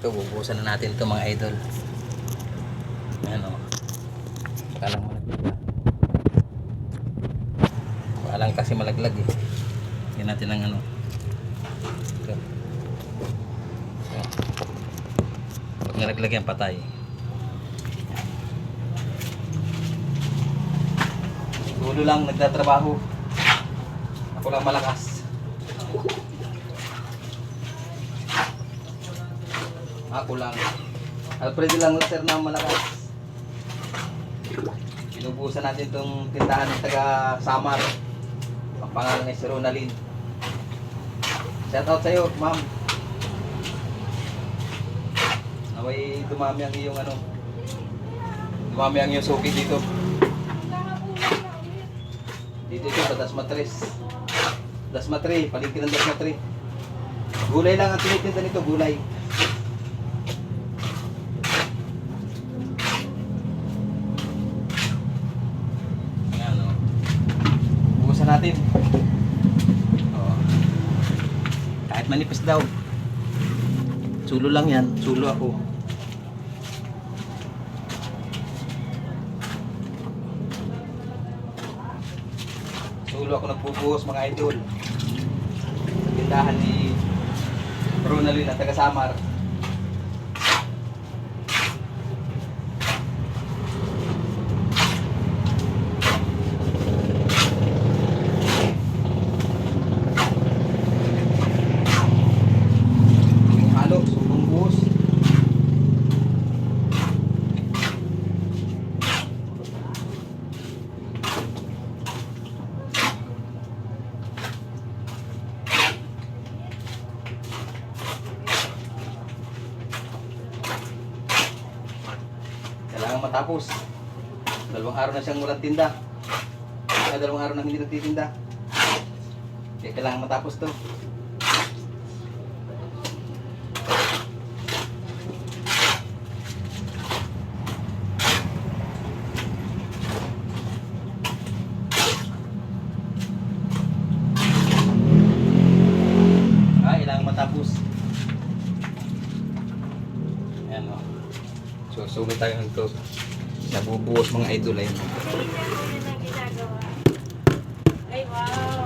Ito, bubusan na natin ito mga idol. Ayan o. Kalang malaglag. Kalang kasi malaglag eh. Yan natin ng ano. Ito. So, pag nalaglag yan, patay. Dulo lang nagtatrabaho. Ako lang malakas. Ako lang. Alfredo lang sir na malakas. Pinubusan natin itong tindahan ng taga Samar. Ang pangalan ni si Ronaldin. Shout out sa'yo, ma'am. Naway dumami ang iyong ano. Dumami ang iyong suki dito. Dito ito sa Dasma 3. Dasma 3, paligid ng Dasma 3. Gulay lang ang tinitinda nito, gulay. Ayan o. Bukusan natin. Oo. Kahit manipis daw. Sulo lang yan. Sulo ako. Sulo ako nagbubuhos mga idol. Sa tindahan ni Ronaldin at taga Samar. Yung halo, sulong buhos. Kailangan matapos. Dalawang araw na siyang walang tinda. Kaya dalawang araw na hindi nagtitinda. Kaya kailangan matapos to. Ah, kailangan matapos. Ayan o. So, sulit tayo nito. Nabubuhos mga idol ayun. Ay, wow!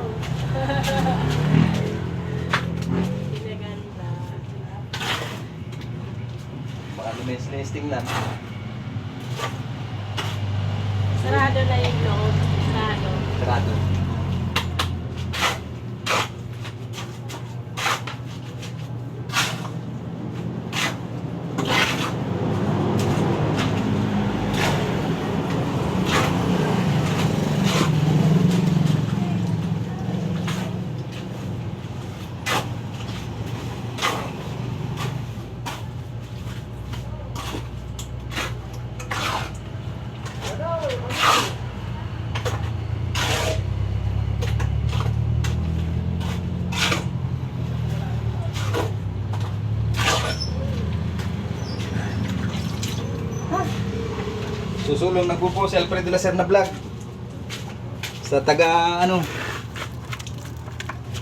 Pinaganda. Baka lumis-listing lang. Sarado na yung loob. Sarado. Sarado. Susulong nagpupo si Alfredo Lacer na vlog. Sa taga ano?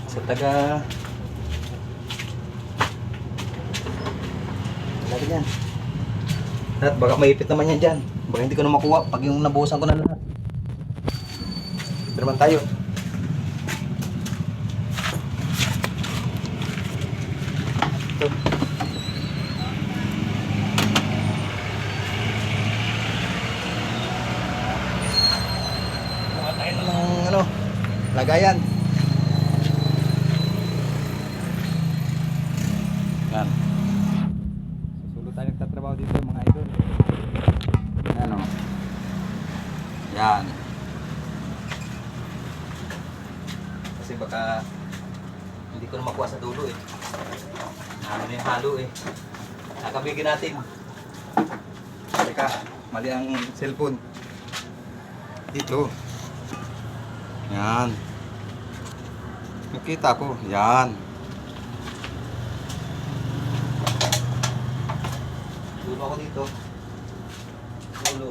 Sa taga Lagi yan. At baka maipit naman yan dyan. Baka hindi ko na makuha pag yung nabuhusan ko na lahat. Ito naman tayo. Ito. Kuha tayo ng ano, lagayan. Yan. Susunod tayo nagtatrabaho dito mga idol. Yan o. Yan. Kasi baka hindi ko na makuha sa dulo eh. Ano na yung halo eh. Nakabigyan natin. Teka, mali ang cellphone. Dito. Yan. Nakita ko. Yan. Dulo ako dito. Dulo.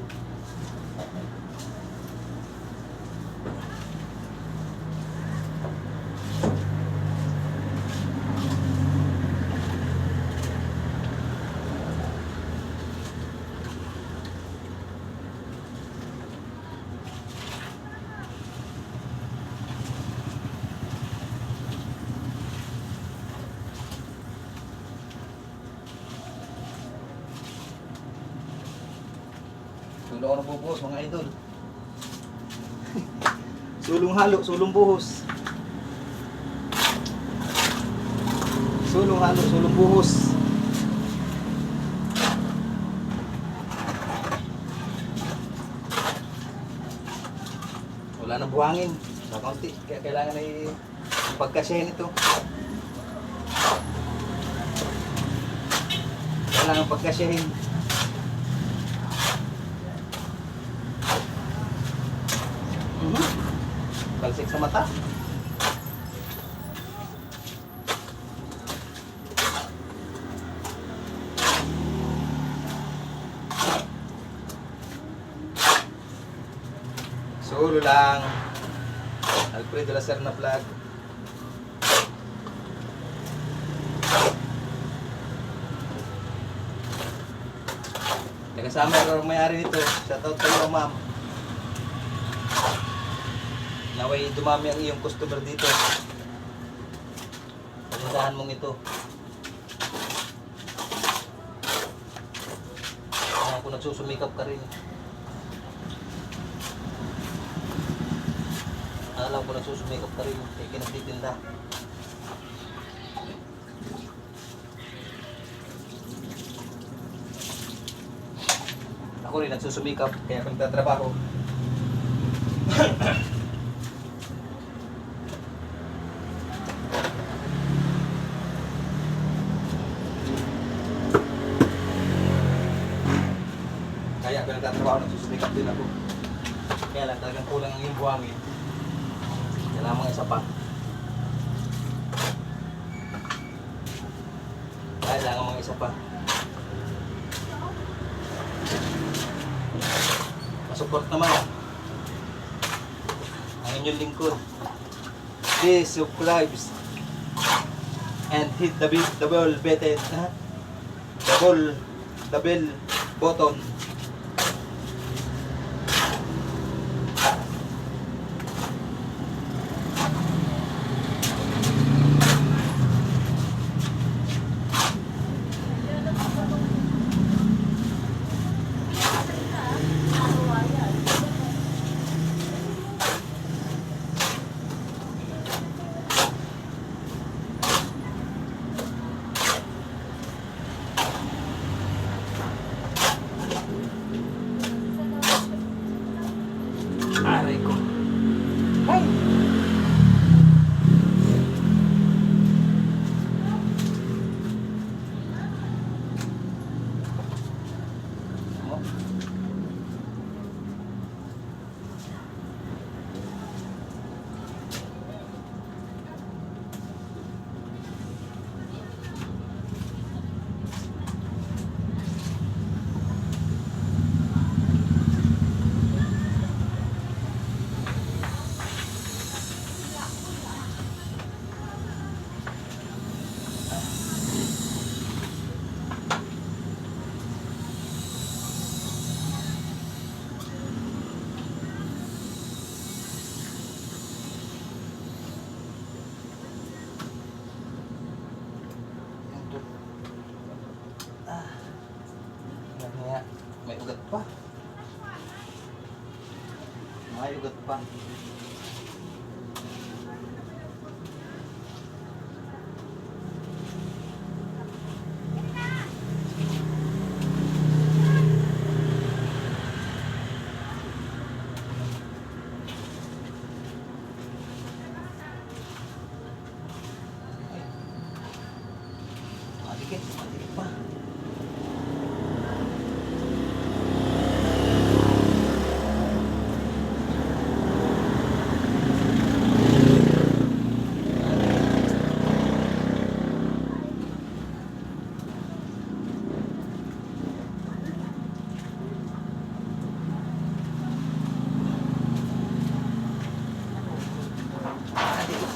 Nabubuhos mga idol. sulong halo, sulong buhos. Sulong halo, sulong buhos. Wala nang buhangin. Sa kaunti. Kaya kailangan ay pagkasyahin ito. Kailangan pagkasyahin. Mata. Solo lang. Alfredo Lacer na vlog. Taga-sama ang may-ari nito. Shoutout kayo, ma'am. Naway dumami ang iyong customer dito. Palindahan mong ito. Kaya kung nagsusumikap ka rin. Alam ko nagsusumikap ka rin. Kaya kinagtitinda. Ako rin nagsusumikap. Kaya kung tatrabaho. Kaya pinagtatrabaho, nagsusumikap din ako. Kaya lang talagang kulang ang iyong buhangin. Yan lamang isa pa. Kaya lang ang mga isa pa. Masupport naman. Ang inyong lingkod. Please subscribe and hit the bell, the bell button. The bell, the bell button.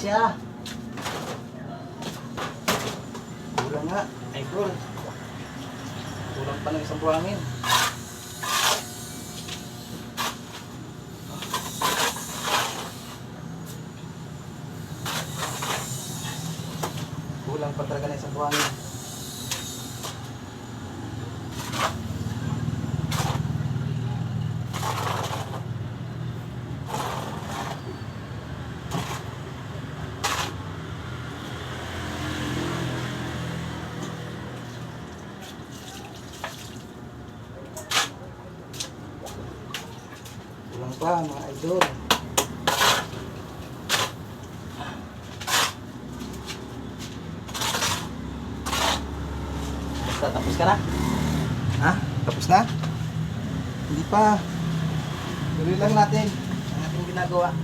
Siya. Kulang nga, idol. Kulang pa ng isang buhangin. Kulang pa talaga ng isang buhangin. Pa, mga idol. Basta, tapos ka na? Ha? Tapos na? Hindi pa. Tuloy lang natin ang ating ginagawa.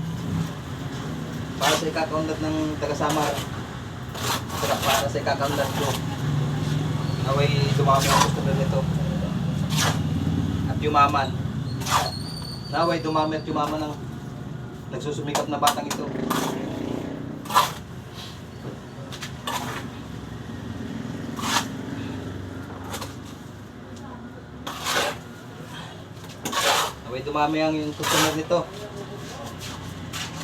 Para sa ikakaunlad ng taga-samar. Para sa ikakaunlad ko. Naway dumami ang customer nito. At yumaman. Naway dumami at yumaman ng nagsusumikap na batang ito. Naway dumami ang yung customer nito.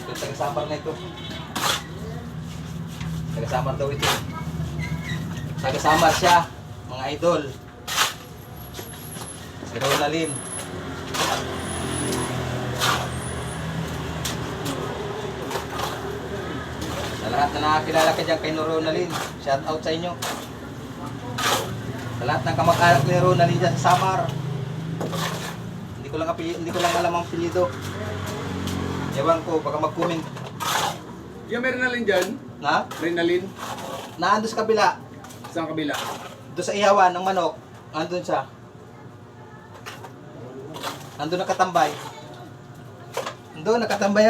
Yung taga-samar na ito. Taga-samar daw ito. Taga-samar siya, mga idol. Si Ronalyn. Sa lahat na nakakilala ka dyan kay Ronalyn, shout out sa inyo. Sa lahat ng kamag-anak ni Ronalyn dyan sa Samar. Hindi ko lang hindi ko lang alam ang apelyido. Ewan ko, baka mag-comment. Yung meron na dyan, Na? Renalin, Naandun sa kabila. sa kabila. Doon sa ihawan ng manok, andun siya. Andun nakatambay. Andun, nakatambay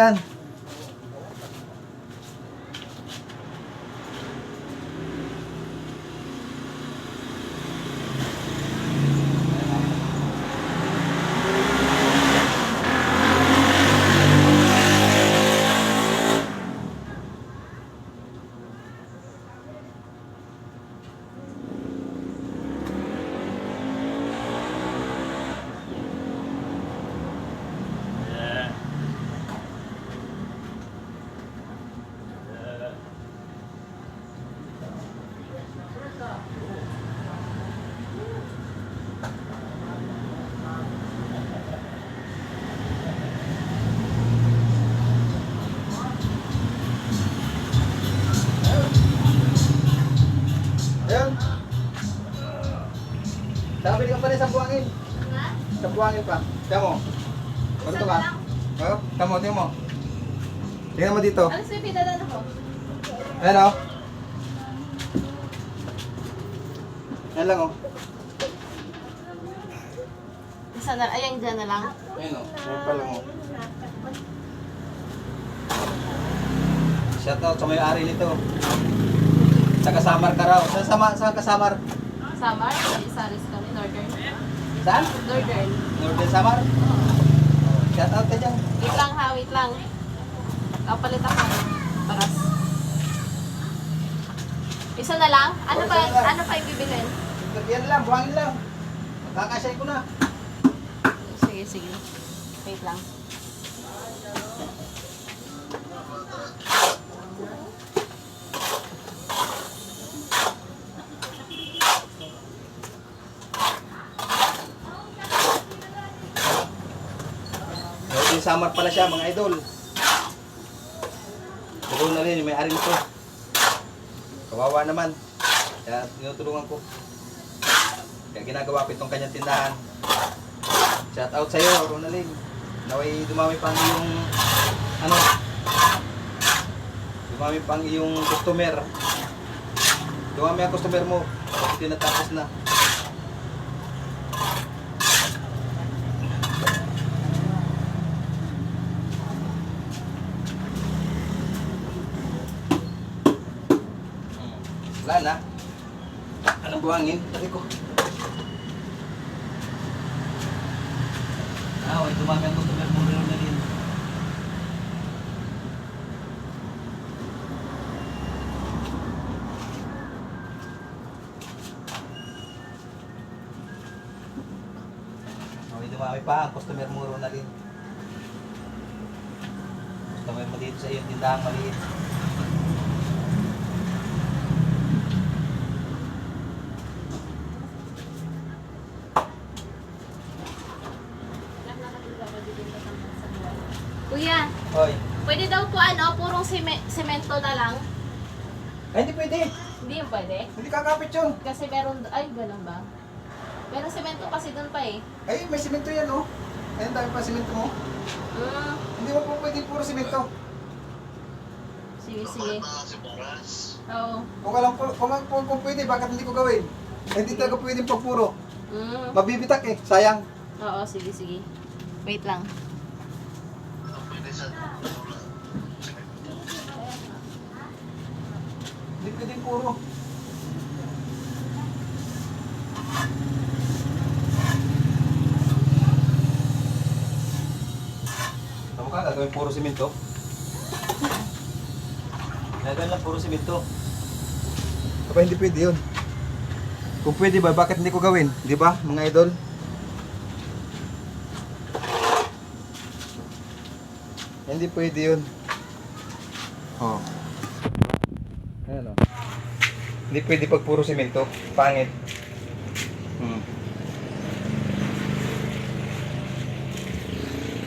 Sa buwangin pa. Tiyan mo. Ganito ka. Oh, tiyan mo, tiyan mo. Tingnan mo dito. Ano sa'yo pinadala ko? Ayan o. Ayan lang o. Isa na, ayan dyan na lang. Ayan o. Ayan pa lang o. Shoutout sa may-ari nito. Sa kasamar ka raw. Saan, sama, saan kasamar? Samar, isaris kami, northern. Saan? Northern. Northern Samar? Shoutout ka dyan. Wait lang ha, wait lang. Kapalit ako. Paras. Isa na lang? Ano pa, ano pa ibibilin? Yan lang, buhangin lang. Kakasay ko na. Sige, sige. Wait lang. Northern Samar pala siya, mga idol. Pero na rin, yung may-ari nito. Kawawa naman. Kaya tinutulungan ko. Kaya ginagawa ko itong kanyang tindahan. Shout out sa'yo, Ronaldin. Naway dumami pa ang iyong ano dumami pa ang iyong customer. Dumami ang customer mo. Kasi natapos na. Wala na. Anong buhangin? Tari ko. Ah, wait, dumami ang customer mo rin na rin. Okay, dumami pa ang customer rin na rin. Customer mo dito sa iyong tindahang maliit. Hoy. pwede daw po ano, purong sime- semento na lang? Ay, hindi pwede. Hindi yung pwede. Hindi kakapit yun. Kasi meron, ay, ganun ba? Meron semento kasi doon pa eh. Ay, may simento yan, oh. Ayun, dami pa simento mo. Ah, Hindi mo po pwede puro simento. sige, sige. Oo. Kung alam po, kung, kung, kung pwede, bakit hindi ko gawin? Hindi talaga pwede pag puro. Mm. Mabibitak eh, sayang. Oo, sige, sige. Wait lang. Hindi pwedeng puro. Tama ka, gagawin puro simento. Gagawin lang puro simento. Aba, hindi pwede yun. Kung pwede ba, bakit hindi ko gawin? Di ba, mga idol? Hindi pwede yun. Oh. Ayan o. Hindi pwede pag puro simento. Pangit. Hmm.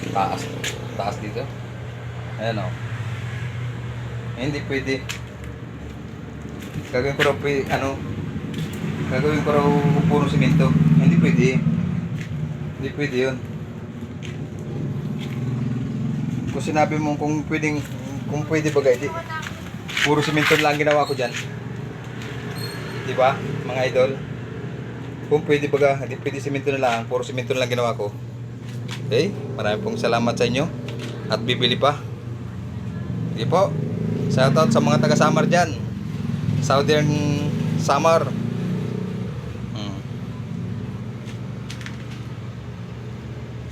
Taas. Taas dito. Ayan o. Hindi pwede. Gagawin ko raw pwede, ano, gagawin ko raw puro simento. Hindi pwede. Hindi pwede yun. Kung sinabi mo kung pwedeng, kung pwede ba di, puro simento lang ginawa ko dyan. Di ba, mga idol? Kung pwede baga, hindi pwede simento na lang, puro simento na lang ginawa ko. Okay, maraming pong salamat sa inyo. At bibili pa. Sige po. Shoutout sa mga taga Samar dyan. Southern Samar. Hmm.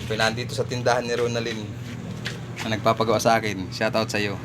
Pinandito sa tindahan ni Ronaldin na nagpapagawa sa akin. Shoutout sa iyo.